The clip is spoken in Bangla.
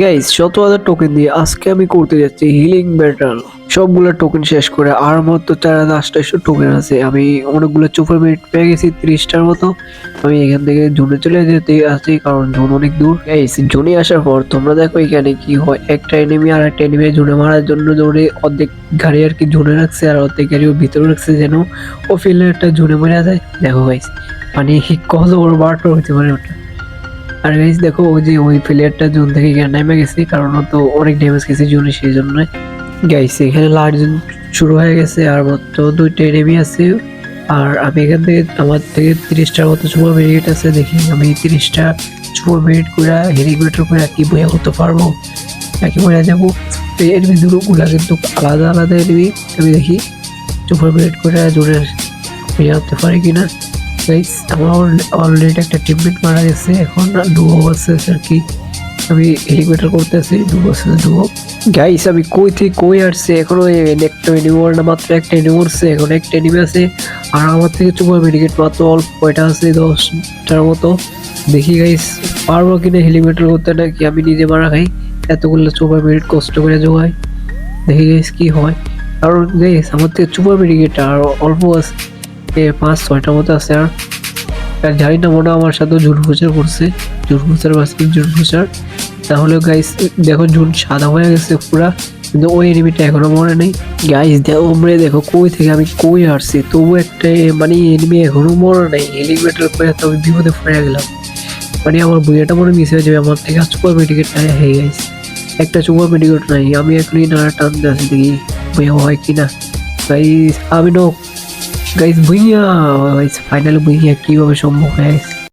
গাইস শত হাজার টোকেন দিয়ে আজকে আমি করতে যাচ্ছি হিলিং ব্যাটল সবগুলো টোকেন শেষ করে আর মাত্র চার হাজার আটটাশো টোকেন আছে। আমি অনেকগুলো চুপার মিনিট পেয়ে গেছি তিরিশটার মতো। আমি এখান থেকে জুনে চলে যেতে আছি কারণ জুন অনেক দূর। গাইস জুনে আসার পর তোমরা দেখো এখানে কি হয়। একটা এনিমি আর একটা এনিমি জোনে মারার জন্য দৌড়ে অর্ধেক গাড়ি আর কি জোনে রাখছে আর অর্ধেক গাড়ি ওর ভিতরে রাখছে যেন ও ফিল্ডে একটা জুনে মারা যায়। দেখো গাইস মানে কত বড় বার্টার হতে পারে ওটা। আর গাইস দেখো, ওই যে ওই প্লেয়ারটা জোন থেকে নেমে গেছে, কারণ তো অনেক ড্যামেজ গেছে জোনে, সেই জন্য। গাইস এখানে লাস্ট জন শুরু হয়ে গেছে, আর মাত্র দুইটা এনিমি আছে। আর আমি এখান থেকে, আমার থেকে তিরিশটার মতো সময় মিনিট আছে, দেখি আমি তিরিশটা সময় মিনিট করে হেলিকপ্টার করে কি বইয়া করতে পারব? নাকি বইয়া যাব? এই এনিমি দুটোগুলা কিন্তু আলাদা আলাদা এনিমি আমি দেখি। সুপার মিনিট করে জোরে বইয়া করতে পারি কিনা। গাইস আমার অলরেডি একটা টিমমেট মারা গেছে, এখন ডুবো আছে আর কি আমি হেলিকপ্টার করতেছি ডুবো আছে ডুবো গাইস আমি কই থেকে কই আসছে, এখনও এই একটা এনিমোর না, মাত্র একটা এনিমি উঠছে এখন একটা এনিমি আছে, আর আমার থেকে চুপার মেডিকেট মাত্র অল্প কয়টা আছে, দশটার মতো। দেখি গাইস পারব কিনা হেলিকপ্টার করতে, নাকি আমি নিজে মারা খাই? এতগুলো চুপার মেডিকেট কষ্ট করে জোগাই দেখি গাইস কি হয়। কারণ গাইস আমার থেকে চুপার মেডিকেট আর অল্প আছে। এ পাঁচ ছয়টার মতো আছে আর। আর জানি না, মনে আমার সাথে জুন প্রচার করছে। জুন প্রচার বাস্তিক জুন প্রচার। তাহলে গাইস দেখো জুন সাদা হয়ে গেছে পুরা। কিন্তু ওই এনিমিটা এখনও মনে নেই। গাইস দেখো মরে দেখো, কই থেকে আমি কই আসছি তবু একটা মানে এনিমি এখনও মনে নেই। হেলিকপ্টার করে তো আমি বিপদে পড়ে গেলাম। মানে আমার বইয়াটা মনে মিস হয়ে যাবে। আমার থেকে সুপার মেডিকেট হয়ে গেছে একটা সুপার মেডিকেট নাই। আমি এখনই না টানতে আছি দেখি। বইয়া হয় কিনা? গাইস আমি no guys Bhuiya guys finally Bhuiya কীভাবে সম্ভব হয়ে গেছে